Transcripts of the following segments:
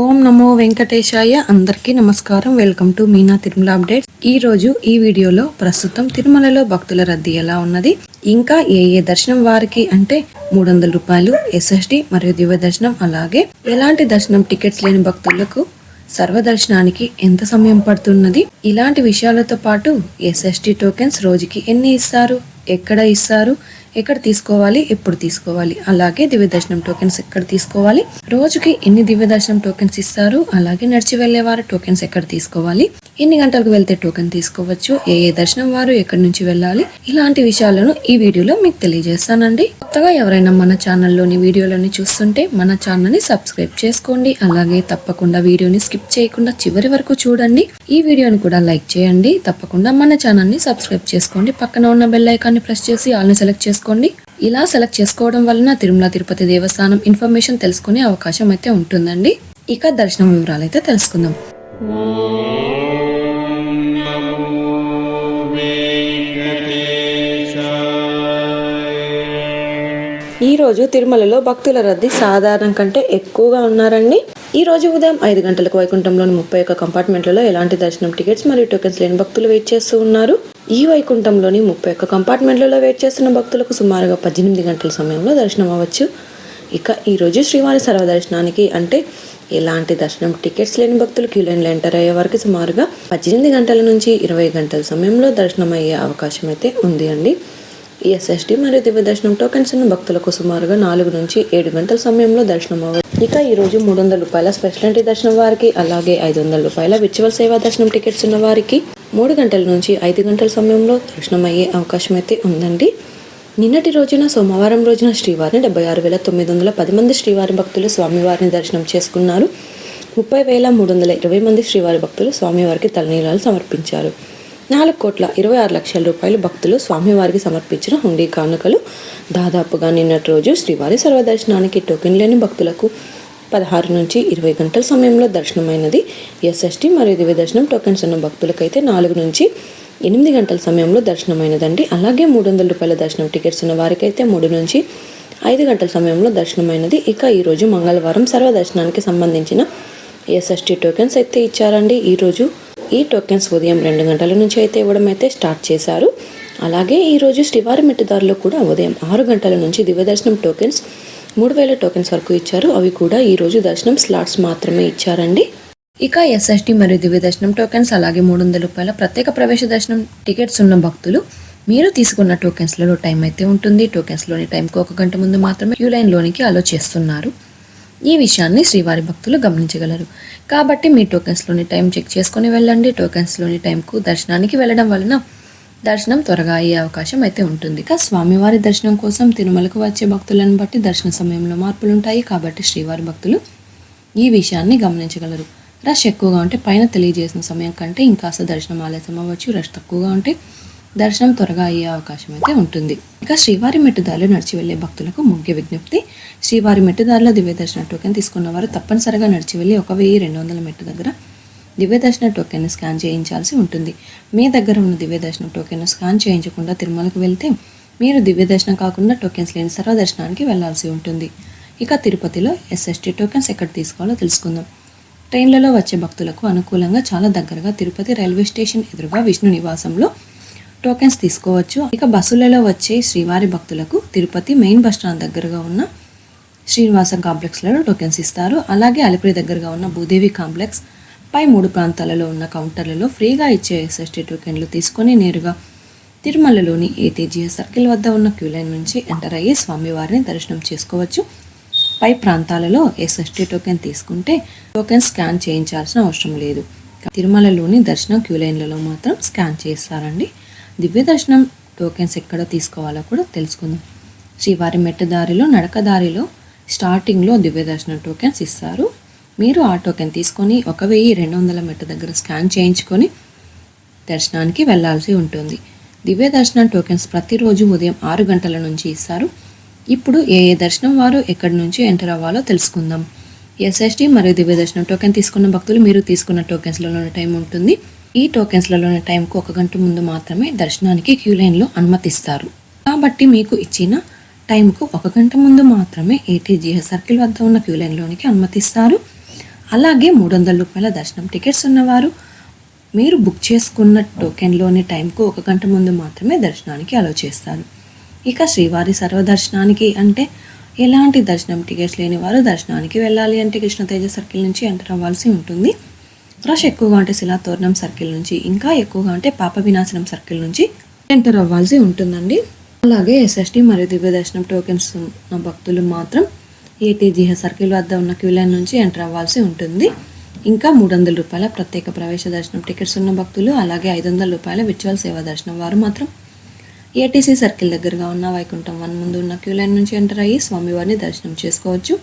ఓం నమో వెంకటేశాయ. అందరికీ నమస్కారం. Welcome to Meena Tirumala updates. ఈ రోజు ఈ వీడియోలో ప్రస్తుతం తిరుమలలో భక్తుల రద్దీ ఎలా ఉన్నది? ఇంకా ఏ ఏ దర్శనం వారికి అంటే మూడు వందల రూపాయలు ఎస్ఎస్డి మరియు దివ్య దర్శనం అలాగే ఎలాంటి దర్శనం టికెట్స్ లేని భక్తులకు సర్వదర్శనానికి ఎంత సమయం పడుతున్నది? ఇలాంటి విషయాలతో పాటు ఎస్ఎస్టి టోకెన్స్ రోజుకి ఎన్ని ఇస్తారు? ఎక్కడ ఇస్తారు? ఎక్కడ తీసుకోవాలి ఎప్పుడు తీసుకోవాలి. అలాగే దివ్య దర్శనం టోకెన్స్ ఎక్కడ తీసుకోవాలి. రోజుకి ఎన్ని దివ్య దర్శనం టోకెన్స్ ఇస్తారు అలాగే నడిచి వెళ్ళే వారు టోకెన్స్ ఎక్కడ తీసుకోవాలి. ఎన్ని గంటలకు వెళ్తే టోకెన్ తీసుకోవచ్చు ఏ ఏ దర్శనం వారు ఎక్కడి నుంచి వెళ్ళాలి. ఇలాంటి విషయాలను ఈ వీడియోలో మీకు తెలియజేస్తానండి. కొత్తగా ఎవరైనా మన ఛానల్లోని వీడియోలని చూస్తుంటే మన ఛానల్ని సబ్స్క్రైబ్ చేసుకోండి. అలాగే తప్పకుండా వీడియోని స్కిప్ చేయకుండా చివరి వరకు చూడండి. ఈ వీడియోని కూడా లైక్ చేయండి. తప్పకుండా మన ఛానల్ని సబ్స్క్రైబ్ చేసుకోండి. పక్కన ఉన్న బెల్ ఐకాన్ని ప్రెస్ చేసి ఆల్ని సెలెక్ట్ చేసుకోండి. ఇలా సెలెక్ట్ చేసుకోవడం వలన తిరుమల తిరుపతి దేవస్థానం ఇన్ఫర్మేషన్ తెలుసుకునే అవకాశం అయితే ఉంటుందండి. ఇక దర్శనం వివరాలు అయితే తెలుసుకుందాం. ఈ రోజు తిరుమలలో భక్తుల రద్దీ సాధారణం కంటే ఎక్కువగా ఉన్నారండి. ఈ రోజు ఉదయం ఐదు గంటలకు వైకుంఠంలోని ముప్పై ఒక్క కంపార్ట్మెంట్లలో ఎలాంటి దర్శనం టికెట్స్ మరియు టోకెన్స్ లేని భక్తులు వెయిట్ చేస్తూ ఉన్నారు. ఈ వైకుంఠంలోని ముప్పై ఒక్క కంపార్ట్మెంట్లలో వెయిట్ చేస్తున్న భక్తులకు సుమారుగా పద్దెనిమిది గంటల సమయంలో దర్శనం అవ్వచ్చు. ఇక ఈరోజు శ్రీవారి శ్రీవారి సర్వదర్శనానికి అంటే ఎలాంటి దర్శనం టికెట్స్ లేని భక్తులు క్యూ లైన్లో ఎంటర్ అయ్యే వరకు సుమారుగా పద్దెనిమిది గంటల నుంచి ఇరవై గంటల సమయంలో దర్శనం అయ్యే అవకాశం అయితే ఉంది అండి. ఎస్ఎస్డి మరియు దివ్య దర్శనం టోకెన్స్ ఉన్న భక్తులకు సుమారుగా నాలుగు నుంచి ఏడు గంటల సమయంలో దర్శనం అవ్వచ్చు. ఇక ఈ రోజు మూడు వందల రూపాయల స్పెషాలిటీ దర్శనం వారికి అలాగే ఐదు వందల రూపాయల విచువల్ సేవా దర్శనం టికెట్స్ ఉన్న వారికి మూడు గంటల నుంచి ఐదు గంటల సమయంలో దర్శనం అయ్యే అవకాశం అయితే ఉందండి. నిన్నటి రోజున సోమవారం రోజున శ్రీవారిని డెబ్బై ఆరు వేల తొమ్మిది వందల పది మంది శ్రీవారి భక్తులు స్వామివారిని దర్శనం చేసుకున్నారు. ముప్పై వేల మూడు వందల ఇరవై మంది శ్రీవారి భక్తులు స్వామివారికి తలనీలాలు సమర్పించారు. నాలుగు కోట్ల ఇరవై ఆరు లక్షల రూపాయలు భక్తులు స్వామివారికి సమర్పించిన హుండీ కానుకలు. దాదాపుగా నిన్నటి రోజు శ్రీవారి సర్వదర్శనానికి టోకెన్ లేని భక్తులకు పదహారు నుంచి ఇరవై గంటల సమయంలో దర్శనమైనది. ఎస్ఎస్టీ మరియు దివ్య దర్శనం టోకెన్స్ ఉన్న భక్తులకైతే నాలుగు నుంచి ఎనిమిది గంటల సమయంలో దర్శనమైనదండి. అలాగే మూడు వందల రూపాయల దర్శనం టికెట్స్ ఉన్న వారికైతే మూడు నుంచి ఐదు గంటల సమయంలో దర్శనమైనది. ఇక ఈరోజు మంగళవారం సర్వదర్శనానికి సంబంధించిన ఎస్ఎస్టీ టోకెన్స్ అయితే ఇచ్చారండి. ఈరోజు ఈ టోకెన్స్ ఉదయం రెండు గంటల నుంచి అయితే ఇవ్వడం అయితే స్టార్ట్ చేశారు. అలాగే ఈరోజు శ్రీవారి మెట్టుదారులు కూడా ఉదయం ఆరు గంటల నుంచి దివ్యదర్శనం టోకెన్స్ మూడు వేల టోకెన్స్ వరకు ఇచ్చారు. అవి కూడా ఈరోజు దర్శనం స్లాట్స్ మాత్రమే ఇచ్చారండి. ఇక ఎస్ఎస్టీ మరియు దివ్య దర్శనం టోకెన్స్ అలాగే మూడు వందల రూపాయల ప్రత్యేక ప్రవేశ దర్శనం టికెట్స్ ఉన్న భక్తులు మీరు తీసుకున్న టోకెన్స్లలో టైం అయితే ఉంటుంది. టోకెన్స్లోని టైంకు ఒక గంట ముందు మాత్రమే క్యూ లైన్లోనికి అలో చేస్తున్నారు. ఈ విషయాన్ని శ్రీవారి భక్తులు గమనించగలరు. కాబట్టి మీ టోకెన్స్లోని టైం చెక్ చేసుకొని వెళ్ళండి. టోకెన్స్లోని టైంకు దర్శనానికి వెళ్ళడం వలన దర్శనం త్వరగా అయ్యే అవకాశం అయితే ఉంటుంది. ఇక స్వామివారి దర్శనం కోసం తిరుమలకు వచ్చే భక్తులను బట్టి దర్శన సమయంలో మార్పులు ఉంటాయి కాబట్టి శ్రీవారి భక్తులు ఈ విషయాన్ని గమనించగలరు. రష్ ఎక్కువగా ఉంటే పైన తెలియజేసిన సమయం కంటే ఇంకాస్త దర్శనం ఆలస్యం అవ్వచ్చు. రష్ తక్కువగా ఉంటే దర్శనం త్వరగా అయ్యే అవకాశం అయితే ఉంటుంది. ఇక శ్రీవారి మెట్టుదారులు నడిచి వెళ్ళే భక్తులకు ముఖ్య విజ్ఞప్తి శ్రీవారి మెట్టుదారుల దివ్య దర్శన టోకెన్ తీసుకున్న వారు తప్పనిసరిగా నడిచి వెళ్ళి ఒక వెయ్యి రెండు వందల మెట్టు దగ్గర దివ్యదర్శన టోకెన్ స్కాన్ చేయించాల్సి ఉంటుంది. మీ దగ్గర ఉన్న దివ్యదర్శన టోకెన్ స్కాన్ చేయించకుండా తిరుమలకు వెళ్తే మీరు దివ్యదర్శనం కాకుండా టోకెన్స్ లేని సర్వ దర్శనానికి వెళ్ళాల్సి ఉంటుంది. ఇక తిరుపతిలో ఎస్ఎస్టీ టోకెన్స్ ఎక్కడ తీసుకోవాలో తెలుసుకుందాం. ట్రైన్లలో వచ్చే భక్తులకు అనుకూలంగా చాలా దగ్గరగా తిరుపతి రైల్వే స్టేషన్ ఎదురుగా విష్ణు నివాసంలో టోకెన్స్ తీసుకోవచ్చు. ఇక బస్సులలో వచ్చే శ్రీవారి భక్తులకు తిరుపతి మెయిన్ బస్ స్టాండ్ దగ్గరగా ఉన్న శ్రీనివాసం కాంప్లెక్స్లలో టోకెన్స్ ఇస్తారు. అలాగే అలిపిరి దగ్గరగా ఉన్న భూదేవి కాంప్లెక్స్ పై మూడు ప్రాంతాలలో ఉన్న కౌంటర్లలో ఫ్రీగా ఇచ్చే ఎస్ఎస్టీ టోకెన్లు తీసుకొని నేరుగా తిరుమలలోని ఏటీజీఎస్ సర్కిల్ వద్ద ఉన్న క్యూ లైన్ నుంచి ఎంటర్ అయ్యి స్వామివారిని దర్శనం చేసుకోవచ్చు. పై ప్రాంతాలలో ఎస్ఎస్టీ టోకెన్ తీసుకుంటే టోకెన్ స్కాన్ చేయించాల్సిన అవసరం లేదు. తిరుమలలోని దర్శనం క్యూ లైన్లలో మాత్రం స్కాన్ చేస్తారండి. దివ్య దర్శనం టోకెన్స్ ఎక్కడ తీసుకోవాలో కూడా తెలుసుకుందాం. శ్రీవారి మెట్టదారిలో నడకదారిలో స్టార్టింగ్లో దివ్య దర్శనం టోకెన్స్ ఇస్తారు. మీరు ఆ టోకెన్ తీసుకొని ఒక వెయ్యి రెండు వందల మెట్టు దగ్గర స్కాన్ చేయించుకొని దర్శనానికి వెళ్ళాల్సి ఉంటుంది. దివ్య దర్శనం టోకెన్స్ ప్రతిరోజు ఉదయం ఆరు గంటల నుంచి ఇస్తారు. ఇప్పుడు ఏ ఏ దర్శనం వారు ఎక్కడి నుంచి ఎంటర్ అవ్వాలో తెలుసుకుందాం. ఎస్ఎస్టీ మరియు దివ్య దర్శనం టోకెన్ తీసుకున్న భక్తులు మీరు తీసుకున్న టోకెన్స్లోనే టైం ఉంటుంది. ఈ టోకెన్స్లలోని టైంకు ఒక గంట ముందు మాత్రమే దర్శనానికి క్యూ లైన్లో అనుమతిస్తారు. కాబట్టి మీకు ఇచ్చిన టైంకు ఒక గంట ముందు మాత్రమే ఏటీజీఎస్ సర్కిల్ వద్ద ఉన్న క్యూ లైన్లోనికి అనుమతిస్తారు. అలాగే మూడు వందల రూపాయల దర్శనం టికెట్స్ ఉన్నవారు మీరు బుక్ చేసుకున్న టోకెన్లోని టైంకు ఒక గంట ముందు మాత్రమే దర్శనానికి అలో చేస్తారు. ఇక శ్రీవారి సర్వదర్శనానికి అంటే ఎలాంటి దర్శనం టికెట్స్ లేని వారు దర్శనానికి వెళ్ళాలి అంటే కృష్ణతేజ సర్కిల్ నుంచి ఎంటర్ అవ్వాల్సి ఉంటుంది. రష్ ఎక్కువగా అంటే శిలాతోరణం సర్కిల్ నుంచి ఇంకా ఎక్కువగా అంటే పాప వినాశనం సర్కిల్ నుంచి ఎంటర్ అవ్వాల్సి ఉంటుందండి. అలాగే ఎస్ఎస్టీ మరియు దివ్య దర్శనం టోకెన్స్ ఉన్న భక్తులు మాత్రం ఏటీజీహెచ్ సర్కిల్ వద్ద ఉన్న క్యూ లైన్ నుంచి ఎంటర్ అవ్వాల్సి ఉంటుంది. ఇంకా మూడు వందల రూపాయల ప్రత్యేక ప్రవేశ దర్శనం టికెట్స్ ఉన్న భక్తులు అలాగే ఐదు వందల రూపాయల విర్చువల్ సేవా దర్శనం వారు మాత్రం. ఏటీసీ సర్కిల్ దగ్గరగా ఉన్న వైకుంఠం వన్ ముందు ఉన్న క్యూ లైన్ నుంచి ఎంటర్ అయ్యి స్వామివారిని దర్శనం చేసుకోవచ్చు.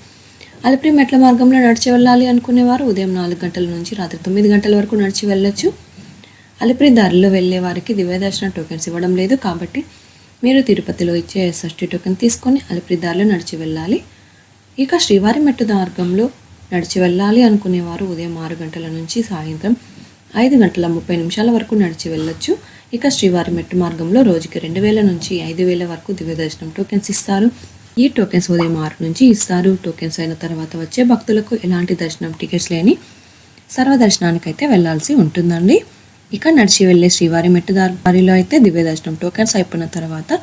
అలిపిరి మెట్ల మార్గంలో నడిచి వెళ్ళాలి అనుకునేవారు ఉదయం నాలుగు గంటల నుంచి రాత్రి తొమ్మిది గంటల వరకు నడిచి వెళ్ళొచ్చు. అలిపిరి దారిలో వెళ్ళే వారికి దివ్య దర్శన టోకెన్స్ ఇవ్వడం లేదు కాబట్టి మీరు తిరుపతిలో ఇచ్చే ఎస్ఎస్టీ టోకెన్ తీసుకొని అలిపిరి దారిలో నడిచి వెళ్ళాలి. ఇక శ్రీవారి మెట్టు మార్గంలో నడిచి వెళ్ళాలి అనుకునేవారు ఉదయం ఆరు గంటల నుంచి సాయంత్రం ఐదు గంటల ముప్పై నిమిషాల వరకు నడిచి వెళ్ళొచ్చు. ఇక శ్రీవారి మెట్టు మార్గంలో రోజుకి రెండు వేల నుంచి ఐదు వేల వరకు దివ్య దర్శనం టోకెన్స్ ఇస్తారు. ఈ టోకెన్స్ ఉదయం ఆరు నుంచి ఇస్తారు. టోకెన్స్ అయిన తర్వాత వచ్చే భక్తులకు ఎలాంటి దర్శనం టికెట్స్ లేని సర్వదర్శనానికైతే అయితే వెళ్ళాల్సి ఉంటుందండి. ఇక నడిచి వెళ్ళే శ్రీవారి మెట్టు దారిలో అయితే దివ్య దర్శనం టోకెన్స్ అయిపోయిన తర్వాత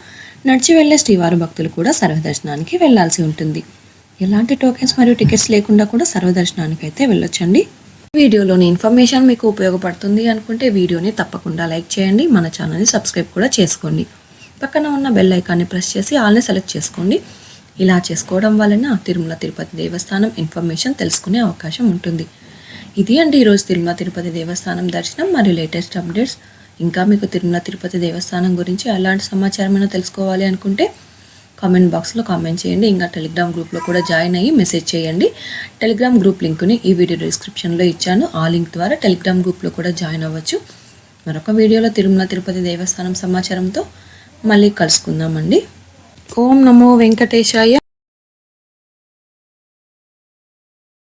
నడిచి వెళ్ళే శ్రీవారి భక్తులు కూడా సర్వదర్శనానికి వెళ్ళాల్సి ఉంటుంది. ఎలాంటి టోకెన్స్ మరియు టికెట్స్ లేకుండా కూడా సర్వదర్శనానికి అయితే వెళ్ళొచ్చండి వీడియోలోని ఇన్ఫర్మేషన్ మీకు ఉపయోగపడుతుంది అనుకుంటే వీడియోని తప్పకుండా లైక్ చేయండి మన ఛానల్ని సబ్స్క్రైబ్ కూడా చేసుకోండి. పక్కన ఉన్న బెల్ ఐకాన్ని ప్రెస్ చేసి ఆల్ని సెలెక్ట్ చేసుకోండి. ఇలా చేసుకోవడం వలన తిరుమల తిరుపతి దేవస్థానం ఇన్ఫర్మేషన్ తెలుసుకునే అవకాశం ఉంటుంది. ఇది అండి ఈరోజు తిరుమల తిరుపతి దేవస్థానం దర్శనం మరియు లేటెస్ట్ అప్డేట్స్ ఇంకా మీకు తిరుమల తిరుపతి దేవస్థానం గురించి ఎలాంటి సమాచారమైనా తెలుసుకోవాలి అనుకుంటే కామెంట్ బాక్స్లో కామెంట్ చేయండి. ఇంకా టెలిగ్రామ్ గ్రూప్లో కూడా జాయిన్ అయ్యి మెసేజ్ చేయండి. టెలిగ్రామ్ గ్రూప్ లింక్ని ఈ వీడియో డిస్క్రిప్షన్లో ఇచ్చాను. ఆ లింక్ ద్వారా టెలిగ్రామ్ గ్రూప్లో కూడా జాయిన్ అవ్వచ్చు. మరొక వీడియోలో తిరుమల తిరుపతి దేవస్థానం సమాచారంతో మళ్ళీ కలుసుకుందామండి. ఓం నమో వెంకటేశాయ.